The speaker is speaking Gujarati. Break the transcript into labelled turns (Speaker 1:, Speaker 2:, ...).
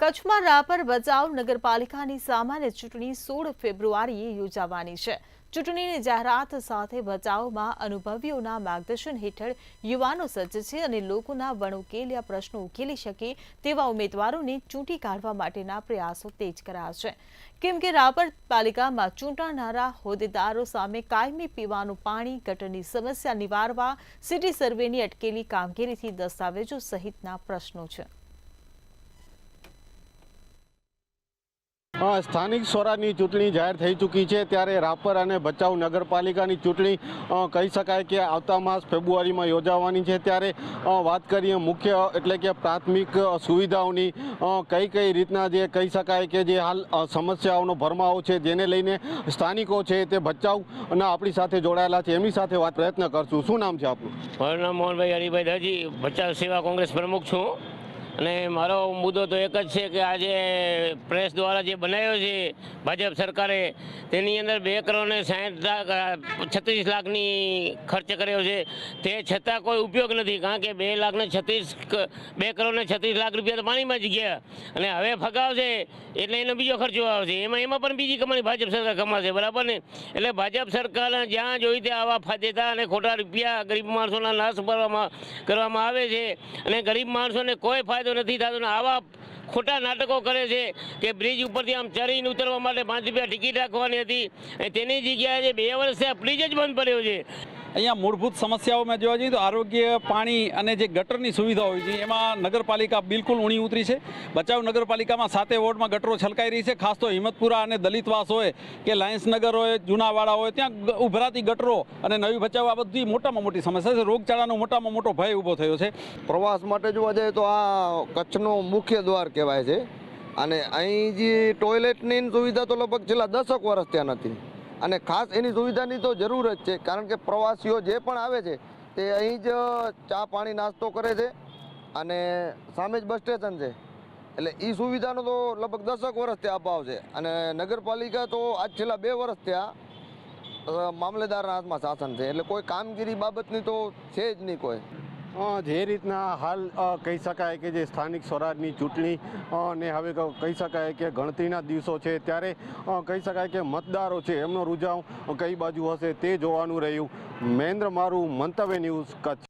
Speaker 1: કચ્છમાં રાપર બચાવ નગરપાલિકાની સામાન્ય ચૂંટણી સોળ ફેબ્રુઆરીએ યોજાવાની છે. ચૂંટણીની જાહેરાત સાથે બચાવમાં અનુભવીઓના માર્ગદર્શન હેઠળ યુવાનો સજ્જ છે અને લોકોના વણઉકેલ્યા પ્રશ્નો ઉકેલી શકે તેવા ઉમેદવારોને ચૂંટી કાઢવા માટેના પ્રયાસો તેજ કરાયા છે. કેમ કે રાપર પાલિકામાં ચૂંટાનારા હોદ્દેદારો સામે કાયમી પીવાનું પાણી, ગટરની સમસ્યા નિવારવા, સિટી સર્વેની અટકેલી કામગીરીથી દસ્તાવેજો સહિતના પ્રશ્નો છે.
Speaker 2: સ્થાનિક સ્વરાજની ચૂંટણી જાહેર થઈ ચૂકી છે ત્યારે રાપર અને ભચાઉ નગરપાલિકાની ચૂંટણી કહી શકાય કે આવતા માસ ફેબ્રુઆરીમાં યોજાવાની છે. ત્યારે વાત કરીએ મુખ્ય, એટલે કે પ્રાથમિક સુવિધાઓની કઈ કઈ રીતના જે કહી શકાય કે જે હાલ સમસ્યાઓનો ભરમાવો છે જેને લઈને સ્થાનિકો છે તે ભચાઉ અને આપણી સાથે જોડાયેલા છે. એમની સાથે વાત પ્રયત્ન કરશું. શું નામ છે આપનું?
Speaker 3: મારું નામ મોહનભાઈ હરિભાઈ દાજી ભચાઉ સેવા કોંગ્રેસ પ્રમુખ છું. અને મારો મુદ્દો તો એક જ છે કે આજે પ્રેસ દ્વારા જે બનાવ્યો છે ભાજપ સરકારે, તેની અંદર બે કરોડ સાહીઠ લાખ છત્રીસ લાખની ખર્ચ કર્યો છે. તે છતાં કોઈ ઉપયોગ નથી, કારણ કે બે લાખને છત્રીસ બે કરોડને છત્રીસ લાખ રૂપિયા તો પાણીમાં જ ગયા. અને હવે ફગાવશે એટલે એનો બીજો ખર્ચો આવશે. એમાં એમાં પણ બીજી કમાણી ભાજપ સરકાર કમાશે, બરાબર ને? એટલે ભાજપ સરકાર જ્યાં જોઈ ત્યાં આવા ફાદેતા અને ખોટા રૂપિયા ગરીબ માણસોના નાશ કરવામાં કરવામાં આવે છે. અને ગરીબ માણસોને કોઈ નથી થતો આવા ખોટા નાટકો કરે છે કે બ્રિજ ઉપરથી આમ ચરીને ઉતરવા માટે પાંચ રૂપિયા ટિકિટ રાખવાની હતી. તેની જગ્યાએ બે વર્ષે બ્રિજ જ બંધ પડ્યો છે.
Speaker 4: અહીંયા મૂળભૂત સમસ્યાઓમાં જોવા જઈએ તો આરોગ્ય, પાણી અને જે ગટરની સુવિધા હોય છે, એમાં નગરપાલિકા બિલકુલ ઊણી ઉતરી છે. બચાવ નગરપાલિકામાં સાતે વોર્ડમાં ગટરો છલકાઈ રહી છે, ખાસ તો હિંમતપુરા અને દલિતવાસ હોય કે લાયન્સનગર હોય, જૂનાવાડા હોય, ત્યાં ઉભરાતી ગટરો અને નવી બચાવ આ બધી મોટામાં મોટી સમસ્યા છે. રોગચાળાનો મોટામાં મોટો ભય ઊભો થયો છે.
Speaker 5: પ્રવાસ માટે જોવા જઈએ તો આ કચ્છનો મુખ્ય દ્વાર કહેવાય છે. અને અહીં જે ટોયલેટની સુવિધા તો લગભગ છેલ્લા દસક વર્ષ ત્યાં નથી. અને ખાસ એની સુવિધાની તો જરૂર જ છે કારણ કે પ્રવાસીઓ જે પણ આવે છે તે અહીં જ ચા પાણી નાસ્તો કરે છે અને સામે જ બસ સ્ટેશન છે. એટલે એ સુવિધાનો તો લગભગ દસક વર્ષથી અભાવ છે અને નગરપાલિકા તો આજ છેલ્લા બે વર્ષ અ, મામલેદારના હાથમાં શાસન છે. એટલે કોઈ કામગીરી બાબતની તો છે જ નહીં કોઈ.
Speaker 2: જે રીતના હાલ કહી શકાય કે જે સ્થાનિક સ્વરાજની ચૂંટણી ને હવે કહી શકાય કે ગણતરીના દિવસો છે, ત્યારે કહી શકાય કે મતદારો છે, એમનો રૂઝાવ કઈ બાજુ હશે તે જોવાનું રહ્યું. મહેન્દ્ર મારું મંતવ્ય ન્યૂઝ કચ્છ.